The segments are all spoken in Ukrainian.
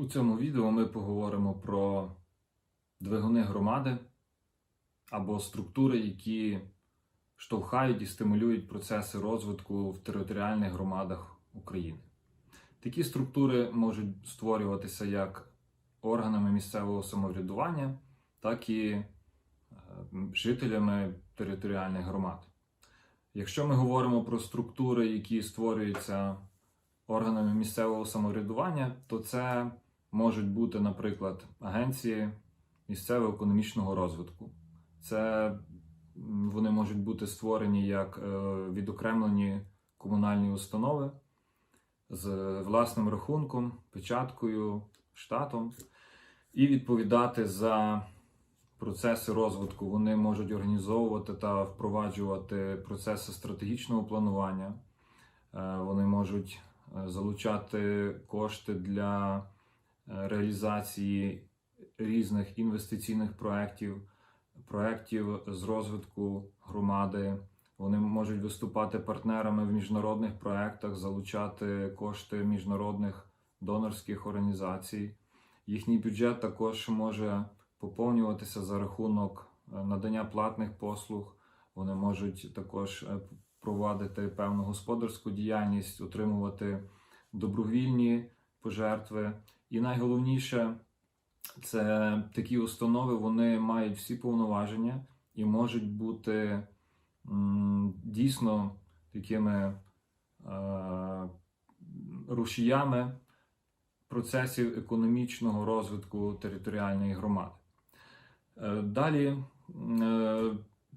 У цьому відео ми поговоримо про двигуни громади або структури, які штовхають і стимулюють процеси розвитку в територіальних громадах України. Такі структури можуть створюватися як органами місцевого самоврядування, так і е, жителями територіальних громад. Якщо ми говоримо про структури, які створюються органами місцевого самоврядування, то це можуть бути, наприклад, агенції місцевого економічного розвитку. Це вони можуть бути створені як е, відокремлені комунальні установи з власним рахунком, печаткою, штатом, і відповідати за процеси розвитку. Вони можуть організовувати та впроваджувати процеси стратегічного планування. Е, Вони можуть е, залучати кошти для е, реалізації різних інвестиційних проєктів, проєктів з розвитку громади. Вони можуть виступати партнерами в міжнародних проєктах, залучати кошти міжнародних донорських організацій. Їхній бюджет також може поповнюватися за рахунок е, надання платних послуг. Вони можуть також е, провадити певну господарську діяльність, отримувати добровільні пожертви. І найголовніше, це такі установи вони мають всі повноваження і можуть бути м, дійсно такими е, рушіями процесів економічного розвитку територіальної громади. Е, Далі е,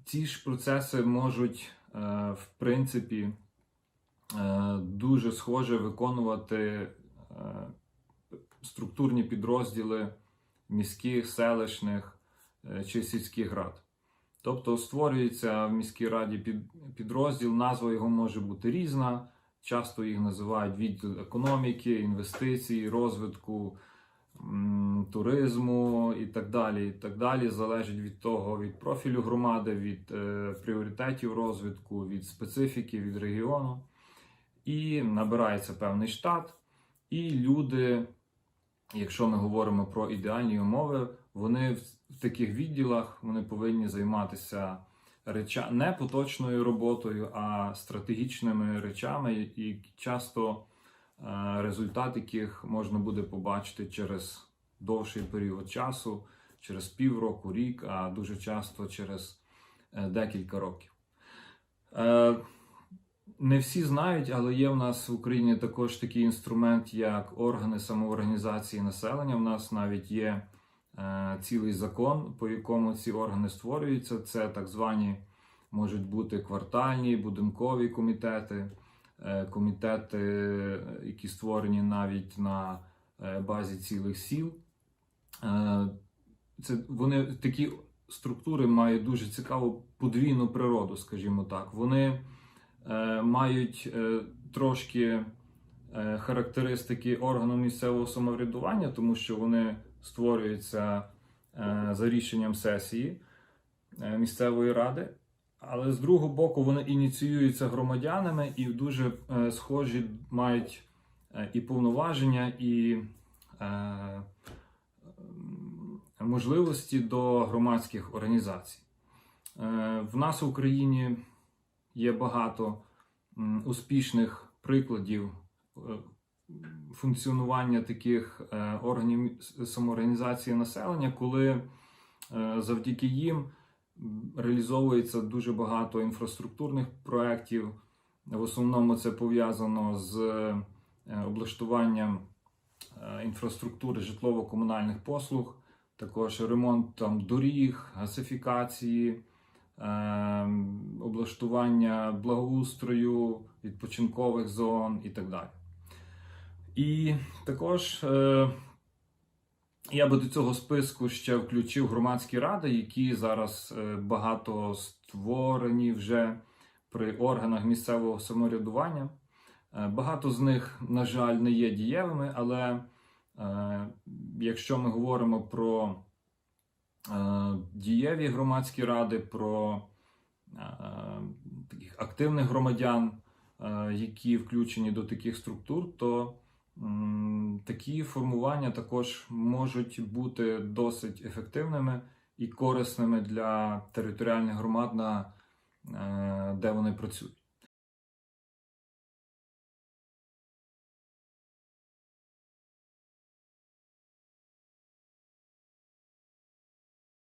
ці ж процеси можуть, е, в принципі, е, дуже схоже виконувати е, структурні підрозділи міських, селищних е, чи сільських рад. Тобто створюється в міській раді підрозділ, назва його може бути різна. Часто їх називають відділ економіки, інвестицій, розвитку, туризму і так далі. І так далі. Залежить від того, від профілю громади, від е, пріоритетів розвитку, від специфіки, від регіону. І набирається певний штат, і люди, якщо ми говоримо про ідеальні умови, вони в, таких відділах вони повинні займатися реча не поточною роботою, а стратегічними речами, і часто е, результат яких можна буде побачити через довший період часу, через півроку, рік, а дуже часто через е, декілька років. Не всі знають, але є в нас в Україні також такий інструмент, як органи самоорганізації населення. У нас навіть є е, цілий закон, по якому ці органи створюються. Це так звані можуть бути квартальні, будинкові комітети, е, комітети, е, які створені навіть на е, базі цілих сіл. Е, Це вони такі структури мають дуже цікаву подвійну природу, скажімо так. Вони мають е, трошки е, характеристики органу місцевого самоврядування, тому що вони створюються е, за рішенням сесії е, місцевої ради. Але з другого боку, вони ініціюються громадянами і дуже е, схожі мають е, і повноваження, і е, можливості до громадських організацій. Е, в нас в Україні є багато успішних прикладів е, функціонування таких е, органів самоорганізації населення, коли е, завдяки їм реалізовується дуже багато інфраструктурних проєктів. В основному це пов'язано з облаштуванням інфраструктури житлово-комунальних послуг, також ремонт там, доріг, гасифікації, облаштування благоустрою, відпочинкових зон і так далі. І також е, я би до цього списку ще включив громадські ради, які зараз е, багато створені вже при органах місцевого самоврядування. Е, Багато з них, на жаль, не є дієвими, але якщо ми говоримо про дієві громадські ради, про е, таких активних громадян, е, які включені до таких структур, то Такі формування також можуть бути досить ефективними і корисними для територіальних громад, е, де вони працюють.